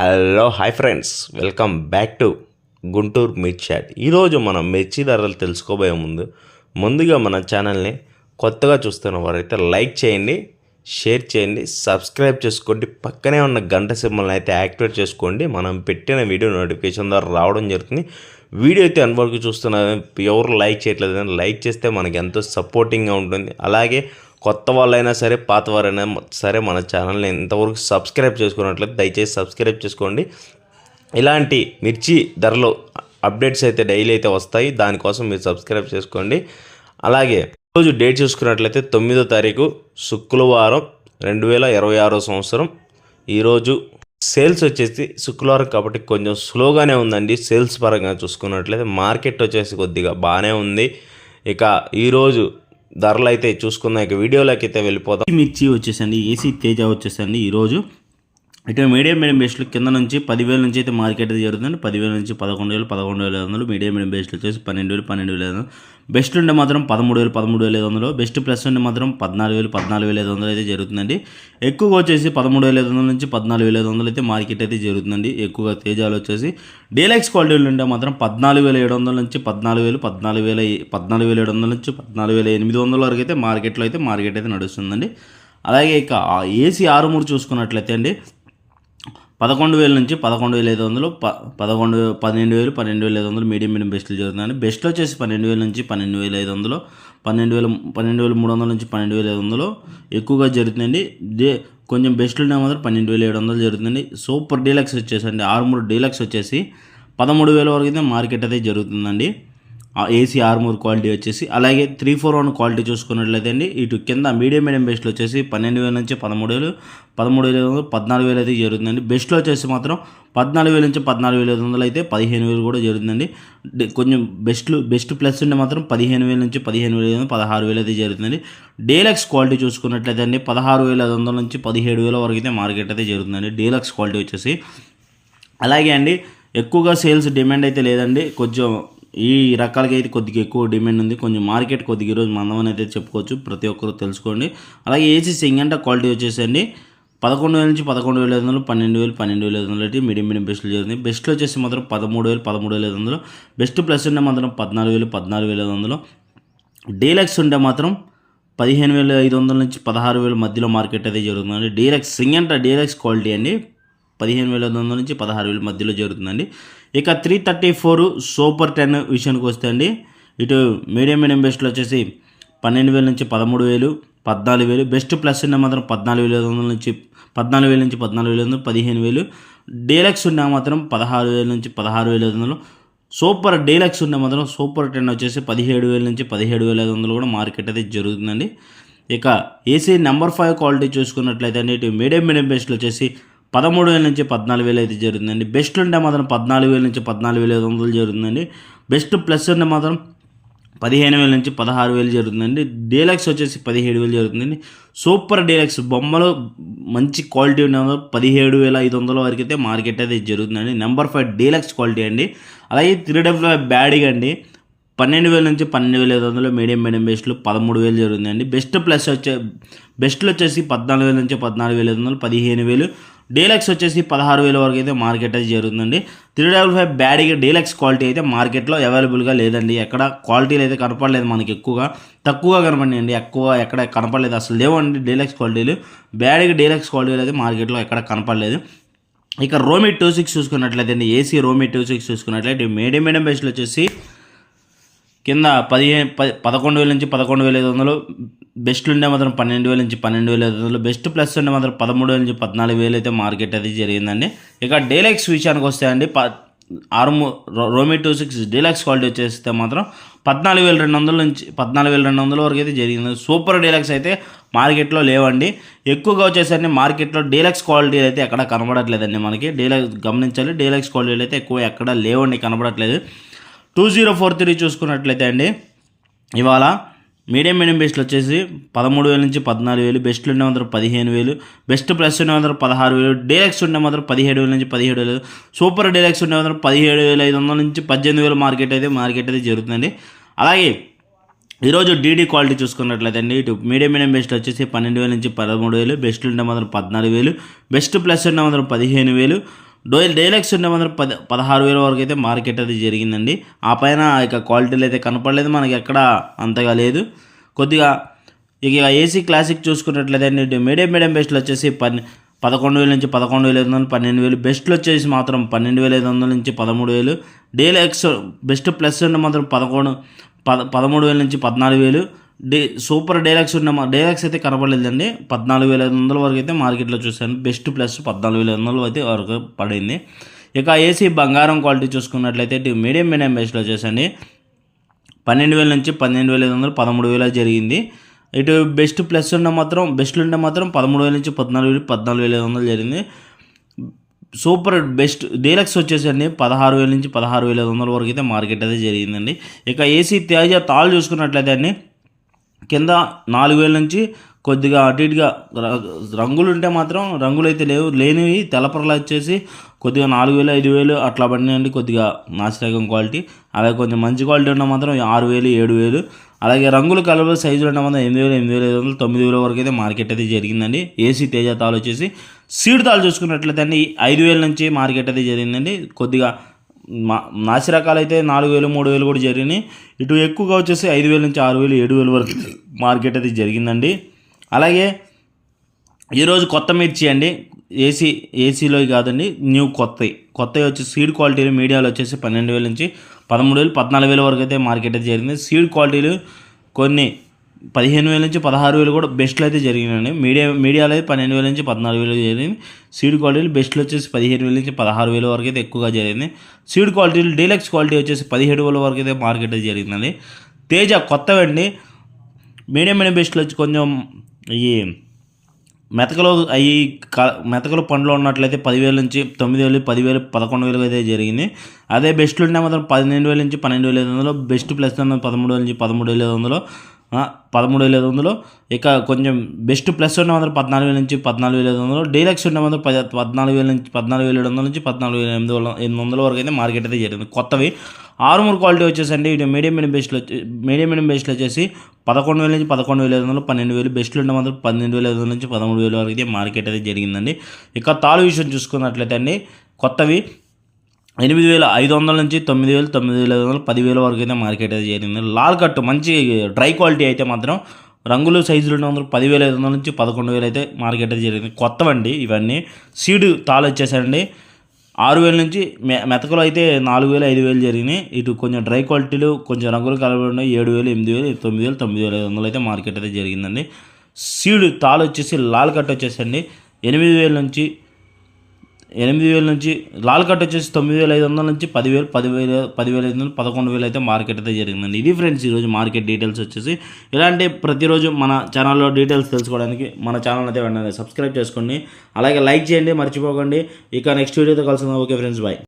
Hello hi friends. Welcome back to Guntur mirchi chat. ఈరోజు మనం మిర్చి ధరలు తెలుసుకోబోయే ముందు ముందుగా మన ఛానల్ని కొత్తగా చూస్తున్న వారైతే లైక్ చేయండి షేర్ చేయండి సబ్స్క్రైబ్ చేసుకోండి పక్కనే ఉన్న గంట సింబల్ని అయితే యాక్టివేట్ చేసుకోండి. మనం పెట్టిన వీడియో నోటిఫికేషన్ ద్వారా రావడం జరుగుతుంది. వీడియో అయితే అనుభవం చూస్తున్న ఎవరు లైక్ చేయట్లేదు లైక్ చేస్తే మనకి ఎంతో సపోర్టింగ్గా ఉంటుంది. అలాగే కొత్త వాళ్ళైనా సరే పాత వారైనా సరే మన ఛానల్ని ఇంతవరకు సబ్స్క్రైబ్ చేసుకున్నట్లయితే దయచేసి సబ్స్క్రైబ్ చేసుకోండి. ఇలాంటి మిర్చి ధరలు అప్డేట్స్ అయితే డైలీ అయితే వస్తాయి. దానికోసం మీరు సబ్స్క్రైబ్ చేసుకోండి. అలాగే రోజు డేట్ చూసుకున్నట్లయితే తొమ్మిదో తారీఖు శుక్రవారం రెండు వేల ఇరవై ఆరో సంవత్సరం. ఈరోజు సేల్స్ వచ్చేసి శుక్రవారం కాబట్టి కొంచెం స్లోగానే ఉందండి. సేల్స్ పరంగా చూసుకున్నట్లయితే మార్కెట్ వచ్చేసి కొద్దిగా బాగానే ఉంది. ఇక ఈరోజు ధరలు అయితే చూసుకుందాం ఇక వీడియోలోకి అయితే వెళ్ళిపోదాం మిర్చి వచ్చేసండి ఏసీ తేజ వచ్చేసండి. ఈరోజు ఇటు మీడియం మీడియం బేస్లు కింద నుంచి పదివేల నుంచి అయితే మార్కెట్ అయితే జరుగుతుంది పదివేల నుంచి పదకొండు వేలు పదకొండు వేల ఐదు వందలు మీడియం మీడియం బేస్లు వచ్చేసి పన్నెండు వేలు పన్నెండు వేల ఐదు వందలు. బెస్ట్ ఉండే మాత్రం పదమూడు వేలు పదమూడు వేల ఐదు వందలు. బెస్ట్ ప్లస్ ఉండే మాత్రం పద్నాలుగు వేలు పద్నాలుగు వేల ఐదు వందలు అయితే జరుగుతుందండి. ఎక్కువగా వచ్చేసి పదమూడు వేల ఐదు వందల నుంచి పద్నాలుగు వేల ఐదు వందలు అయితే మార్కెట్ అయితే జరుగుతుందండి. ఎక్కువగా తేజాలు వచ్చేసి డీలక్స్ క్వాలిటీలు ఉండే మాత్రం పద్నాలుగు వేల ఏడు వందల నుంచి పద్నాలుగు వేలు పద్నాలుగు వేల పద్నాలుగు వేల ఏడు వందల నుంచి పద్నాలుగు వేల ఎనిమిది వందల వరకు అయితే మార్కెట్లో అయితే మార్కెట్ అయితే నడుస్తుందండి. అలాగే ఇక ఏసీ ఆరు మూడు చూసుకున్నట్లయితే అండి పదకొండు వేల నుంచి పదకొండు వేల ఐదు వందలు ప పదకొండు పన్నెండు వేలు పన్నెండు వేల ఐదు వందలు మీడియం మీడియం బెస్ట్లు జరుగుతున్నాయి బెస్ట్లో వచ్చేసి పన్నెండు వేల నుంచి పన్నెండు వేల ఐదు వందలు పన్నెండు వేల పన్నెండు వేల మూడు వందల నుంచి పన్నెండు వేల ఐదు వందలు ఎక్కువగా జరుగుతుందండి డే కొంచెం బెస్ట్లు మాత్రం పన్నెండు వేల ఏడు వందలు జరుగుతుంది సూపర్ డీలక్స్ వచ్చేసండి ఆరుమూరు డీలక్స్ వచ్చేసి పదమూడు వేల వరకు అయితే మార్కెట్ అయితే జరుగుతుందండి. ఏసీ ఆర్మూర్ క్వాలిటీ వచ్చేసి అలాగే త్రీ ఫోర్ వన్ క్వాలిటీ చూసుకున్నట్లయితే అండి ఇటు కింద మీడియం మీడియం బెస్ట్లో వచ్చేసి పన్నెండు వేల నుంచి పదమూడు వేలు పదమూడు వేల ఐదు వందలు పద్నాలుగు వేలు అయితే జరుగుతుందండి. బెస్ట్లో వచ్చేసి మాత్రం పద్నాలుగు వేల నుంచి పద్నాలుగు వేల ఐదు వందలు అయితే పదిహేను వేలు కూడా జరుగుతుందండి. కొంచెం బెస్ట్లు బెస్ట్ ప్లస్ ఉంటే మాత్రం పదిహేను వేల నుంచి పదిహేను వేల ఐదు వందలు పదహారు వేలు అయితే జరుగుతుందండి. డీలక్స్ క్వాలిటీ చూసుకున్నట్లయితే అండి పదహారు వేల ఐదు వందల నుంచి పదిహేడు వేల వరకు అయితే మార్కెట్ అయితే జరుగుతుందండి. డీలక్స్ క్వాలిటీ వచ్చేసి అలాగే అండి ఎక్కువగా సేల్స్ డిమాండ్ అయితే లేదండి. కొంచెం ఈ రకాలకి అయితే కొద్దిగా ఎక్కువ డిమాండ్ ఉంది. కొంచెం మార్కెట్ కొద్దిగా ఈరోజు మందమని అయితే చెప్పుకోవచ్చు. ప్రతి ఒక్కరు తెలుసుకోండి. అలాగే ఏసీ సింగంట క్వాలిటీ వచ్చేసండి? పదకొండు వేల నుంచి పదకొండు వేల ఐదు వందలు పన్నెండు వేలు పన్నెండు వేల ఐదు వందలు అయితే మీడియం మీడియం బెస్ట్లు చేస్తుంది. బెస్ట్లో వచ్చేసి మాత్రం పదమూడు వేలు పదమూడు వేల ఐదు వందలు. బెస్ట్ ప్లస్ ఉంటే మాత్రం పద్నాలుగు వేలు పద్నాలుగు వేల ఐదు వందలు. డీలక్స్ ఉంటే మాత్రం పదిహేను వేల ఐదు వందల నుంచి పదహారు వేల మధ్యలో మార్కెట్ అయితే జరుగుతుందండి. డీలక్స్ సింగంట డీలక్స్ క్వాలిటీ అండి. పదిహేను వేల ఐదు వందల నుంచి పదహారు వేల మధ్యలో జరుగుతుందండి. ఇక three thirty four super ten విషయానికి వస్తే అండి ఇటు మీడియం మీడియం బెస్ట్లో వచ్చేసి పన్నెండు వేల నుంచి పదమూడు వేలు పద్నాలుగు వేలు బెస్ట్ ప్లస్ ఉన్న మాత్రం పద్నాలుగు వేల ఐదు వందల నుంచి పద్నాలుగు వేల నుంచి పద్నాలుగు వేల వందలు పదిహేను వేలు. డీలక్స్ ఉన్న మాత్రం పదహారు వేల నుంచి పదహారు వేల ఐదు వందలు. సూపర్ డీలక్స్ ఉన్న మాత్రం సూపర్ టెన్ వచ్చేసి పదిహేడు వేల నుంచి పదిహేడు వేల ఐదు వందలు కూడా మార్కెట్ అయితే జరుగుతుందండి. ఇక ఏసీ నెంబర్ ఫైవ్ క్వాలిటీ చూసుకున్నట్లయితే అండి ఇటు మీడియం మీడియం బెస్ట్లో వచ్చేసి పదమూడు వేల నుంచి పద్నాలుగు వేలు అయితే జరుగుతుందండి. బెస్ట్ ఉంటే మాత్రం పద్నాలుగు వేల నుంచి పద్నాలుగు వేల ఐదు వందలు జరుగుతుందండి. బెస్ట్ ప్లస్ ఉంటే మాత్రం పదిహేను వేల నుంచి పదహారు వేలు జరుగుతుందండి. డీలక్స్ వచ్చేసి పదిహేడు వేలు జరుగుతుందండి. సూపర్ డీలక్స్ బొమ్మలు మంచి క్వాలిటీ ఉన్న పదిహేడు వేల ఐదు వందల వరకు అయితే మార్కెట్ అయితే జరుగుతుందండి. నెంబర్ ఫైవ్ డీలక్స్ క్వాలిటీ అండి. అలాగే త్రీ డబ్ల్యూ బ్యాడీగా అండి. పన్నెండు వేల నుంచి పన్నెండు వేల ఐదు వందలు మీడియం మీడియం బెస్ట్లు పదమూడు వేలు జరుగుతుందండి. బెస్ట్ ప్లస్ వచ్చే బెస్ట్లు వచ్చేసి పద్నాలుగు వేల నుంచి పద్నాలుగు వేల ఐదు వందలు పదిహేను వేలు. డీలక్స్ వచ్చేసి పదహారు వేల వరకు అయితే మార్కెట్ అయితే జరుగుతుందండి. త్రీ డబల్ ఫైవ్ బ్యాడీగా డీలక్స్ క్వాలిటీ అయితే మార్కెట్లో అవైలబుల్గా లేదండి. ఎక్కడ క్వాలిటీలు అయితే కనపడలేదు మనకి ఎక్కువగా. తక్కువగా కనపడినాయండి. ఎక్కువ ఎక్కడ కనపడలేదు. అసలు లేవండి డీలక్స్ క్వాలిటీలు. బ్యాడీగా డీలక్స్ క్వాలిటీలు అయితే మార్కెట్లో ఎక్కడ కనపడలేదు. ఇక రోమి టూ సిక్స్ చూసుకున్నట్లయితే అండి ఏసీ రోమి టూ సిక్స్ చూసుకున్నట్లయితే మీడియం మీడియం బేస్లో వచ్చేసి కింద పదిహేను పది పదకొండు వేల నుంచి పదకొండు వేల ఐదు వందలు బెస్ట్ ఉండే మాత్రం పన్నెండు వేల నుంచి పన్నెండు వేల ఐదు వందలు బెస్ట్ ప్లస్ ఉండే మాత్రం పదమూడు వేల నుంచి పద్నాలుగు వేలు అయితే మార్కెట్ అది జరిగిందండి. ఇక డీలక్స్ విషయానికి వస్తే అండి ప ఆరు రోమి టూ సిక్స్ డీలక్స్ క్వాలిటీ వచ్చేస్తే మాత్రం పద్నాలుగు వేల రెండు వందల నుంచి పద్నాలుగు వేల రెండు వందల వరకు అయితే జరిగింది. సూపర్ డీలక్స్ అయితే మార్కెట్లో లేవండి. ఎక్కువగా వచ్చేసరికి మార్కెట్లో డీలక్స్ క్వాలిటీ అయితే ఎక్కడ కనబడట్లేదండి మనకి. డీలక్స్ గమనించాలి డీలక్స్ క్వాలిటీలు అయితే ఎక్కువ ఎక్కడ లేవండి కనబడట్లేదు. టూ జీరో ఫోర్ త్రీ చూసుకున్నట్లయితే అండి ఇవాళ మీడియం మీడియం బెస్ట్లు వచ్చేసి పదమూడు వేల నుంచి పద్నాలుగు వేలు బెస్ట్లు ఉండే మాత్రం పదిహేను వేలు బెస్ట్ ప్లస్ ఉండే మాత్రం పదహారు వేలు డీలక్స్ ఉండే మాత్రం పదిహేడు వేల నుంచి పదిహేడు వేలు సూపర్ డీలక్స్ ఉండే మాత్రం పదిహేడు వేల ఐదు వందల నుంచి పద్దెనిమిది వేలు మార్కెట్ అయితే మార్కెట్ అయితే జరుగుతుందండి. అలాగే ఈరోజు డీడీ క్వాలిటీ చూసుకున్నట్లయితే అండి ఇటు మీడియం మీడియం బెస్ట్ వచ్చేసి పన్నెండు వేల నుంచి పదమూడు వేలు బెస్ట్ ఉంటే మాత్రం పద్నాలుగు వేలు బెస్ట్ ప్లస్ ఉంటే మాత్రం పదిహేను వేలు డోయల్ డైలాక్స్ ఉండే మాత్రం పది పదహారు వేల వరకు అయితే మార్కెట్ అది జరిగిందండి. ఆ పైన ఇక క్వాలిటీలు అయితే కనపడలేదు మనకి ఎక్కడ అంతగా లేదు. కొద్దిగా ఇక ఏసీ క్లాసిక్ చూసుకున్నట్లయితే మీడియం మీడియం బెస్ట్లు వచ్చేసి పన్ పదకొండు వేల నుంచి పదకొండు వేల ఐదు వందలు పన్నెండు వేలు బెస్ట్లు వచ్చేసి మాత్రం పన్నెండు వేల ఐదు వందల నుంచి పదమూడు వేలు. డీలక్స్ బెస్ట్ ప్లస్ ఉండే మాత్రం పదకొండు పద పదమూడు వేల నుంచి పద్నాలుగు వేలు. డే సూపర్ డైలాక్స్ ఉన్న మా డైలాక్స్ అయితే కనపడలేదండి పద్నాలుగు వేల ఐదు వందల వరకు అయితే మార్కెట్లో చూశాను. బెస్ట్ ప్లస్ పద్నాలుగు వేల ఐదు వందల అయితే వరకు పడింది. ఇక ఏసీ బంగారం క్వాలిటీ చూసుకున్నట్లయితే ఇటు మీడియం మీడియం బెస్ట్లో వచ్చేసండి పన్నెండు వేల నుంచి పన్నెండు వేల ఐదు వందలు పదమూడు వేల జరిగింది. ఇటు బెస్ట్ ప్లస్ ఉన్న మాత్రం బెస్ట్ ఉంటే మాత్రం పదమూడు వేల నుంచి పద్నాలుగు వేలు పద్నాలుగు వేల ఐదు వందలు జరిగింది. సూపర్ బెస్ట్ డీలక్స్ వచ్చేసండి పదహారు వేల నుంచి పదహారు వేల ఐదు వందల వరకు అయితే మార్కెట్ అయితే జరిగిందండి. ఇక ఏసీ తేజ తాళ్ళు చూసుకున్నట్లయితే అండి కింద నాలుగు వేల నుంచి కొద్దిగా అటు ఇటుగా ర- రంగులు ఉంటే మాత్రం రంగులు అయితే లేవు లేనివి తెలపరలు వచ్చేసి కొద్దిగా నాలుగు వేలు ఐదు వేలు అట్లా పడినాయండి కొద్దిగా నాసిరకం క్వాలిటీ. అలాగే కొంచెం మంచి క్వాలిటీ ఉన్న మాత్రం ఆరు వేలు ఏడు వేలు అలాగే రంగులు కలర్ సైజులు ఉన్న మాత్రం ఎనిమిది వేలు ఎనిమిది వేల ఐదు వందలు తొమ్మిది వేల వరకు అయితే మార్కెట్ అయితే జరిగిందండి. ఏసీ తేజ తాలు వచ్చేసి సీడ్ తాలు చూసుకున్నట్లయితే అండి ఐదు వేల నుంచి మార్కెట్ అయితే జరిగిందండి. కొద్దిగా మా నాసి రకాలైతే నాలుగు వేలు మూడు వేలు కూడా జరిగినాయి. ఇటు ఎక్కువగా వచ్చేసి ఐదు వేల నుంచి ఆరు వేలు ఏడు వేలు వరకు మార్కెట్ అది జరిగిందండి. అలాగే ఈరోజు కొత్త మిర్చి అండి. ఏసీ ఏసీలో కాదండి న్యూ కొత్తవి కొత్తవి వచ్చి సీడ్ క్వాలిటీలు మీడియాలో వచ్చేసి పన్నెండు వేల నుంచి పదమూడు వేలు పద్నాలుగు వేల వరకు అయితే మార్కెట్ అయితే జరిగింది. సీడ్ క్వాలిటీలు కొన్ని పదిహేను వేల నుంచి పదహారు వేలు కూడా బెస్ట్లు అయితే జరిగినాయండి. మీడియా మీడియాలో అయితే పన్నెండు వేల నుంచి పద్నాలుగు వేలు జరిగింది. సీడ్ క్వాలిటీలు బెస్ట్లు వచ్చేసి పదిహేను వేల నుంచి పదహారు వేల వరకు అయితే ఎక్కువగా జరిగింది. సీడ్ క్వాలిటీలు డీలక్స్ క్వాలిటీ వచ్చేసి పదిహేడు వేల వరకు అయితే మార్కెట్ అయితే జరిగిందండి. తేజ కొత్తవండి. మీడియం మీడియం బెస్ట్లు వచ్చి కొంచెం ఈ మెతకలో అవి మెతకలు పండ్లు ఉన్నట్లయితే పదివేల నుంచి తొమ్మిది వేలు పదివేలు పదకొండు వేలు అయితే జరిగింది. అదే బెస్ట్లు ఉంటే మాత్రం పన్నెండు వేల నుంచి పన్నెండు వేల ఐదు వందలు బెస్ట్ ప్లస్ పదమూడు వేల నుంచి పదమూడు వేల ఐదు వందలు పదమూడు వేల ఐదు వందలు. ఇక కొంచెం బెస్ట్ ప్లస్ ఉన్న మాత్రం పద్నాలుగు వేల నుంచి పద్నాలుగు వేల ఐదు వందలు. డీలక్స్ ఉన్న మాత్రం పది పద్నాలుగు వేల నుంచి పద్నాలుగు వేల ఏడు వందల నుంచి పద్నాలుగు వేల ఎనిమిది వందల ఎనిమిది వందల వరకు అయితే మార్కెట్ అయితే జరిగింది కొత్తవి. ఆరుమూరు క్వాలిటీ వచ్చేసండి. ఇటు మీడియం మీడియం బెస్ట్లు మీడియం మీడియం బెస్ట్లు వచ్చేసి పదకొండు వేల నుంచి పదకొండు వేల ఐదు వందలు పన్నెండు వేలు బెస్ట్లు ఉంటే మాత్రం పన్నెండు వేల ఐదు వందల నుంచి పదమూడు వేల వరకు అయితే మార్కెట్ అయితే జరిగిందండి. ఇక తాళు విషయం చూసుకున్నట్లయితే అండి కొత్తవి. ఎనిమిది వేల ఐదు వందల నుంచి తొమ్మిది వేలు తొమ్మిది వేల ఐదు వందలు పదివేల వరకు అయితే మార్కెట్ అయితే చేరింది. లాల్ కట్ మంచి డ్రై క్వాలిటీ అయితే మాత్రం రంగులు సైజులు రెండు వందలు పదివేల ఐదు వందల నుంచి పదకొండు వేలు అయితే మార్కెట్ అయితే జరిగింది కొత్తవండి ఇవన్నీ. సీడ్ తాలు వచ్చేసండి ఆరు వేల నుంచి మె మెతకలు అయితే నాలుగు వేలు ఐదు వేలు జరిగినాయి. ఇటు కొంచెం డ్రై క్వాలిటీలు కొంచెం రంగులు కలబడి ఉన్నాయి. ఏడు వేలు ఎనిమిది వేలు తొమ్మిది వేలు తొమ్మిది వేల ఐదు వందలు అయితే మార్కెట్ అయితే జరిగిందండి. సీడ్ తాలు వచ్చేసి లాల్ కట్ వచ్చేసండి. ఎనిమిది వేల నుంచి ఎనిమిది వేల నుంచి లాల్ కట్ వచ్చేసి తొమ్మిది వేల ఐదు వందల నుంచి పదివేలు పదివేల పదివేల ఐదు వందలు పదకొండు వేలు అయితే మార్కెట్ అయితే జరిగిందండి. ఇది ఫ్రెండ్స్ ఈరోజు మార్కెట్ డీటెయిల్స్ వచ్చేసి. ఇలాంటి ప్రతిరోజు మన ఛానల్లో డీటెయిల్స్ తెలుసుకోవడానికి మన ఛానల్ అయితే వెంటనే సబ్స్క్రైబ్ చేసుకోండి. అలాగే లైక్ చేయండి మర్చిపోకండి. ఇక నెక్స్ట్ వీడియోతో కలిసి ఓకే ఫ్రెండ్స్ బాయ్.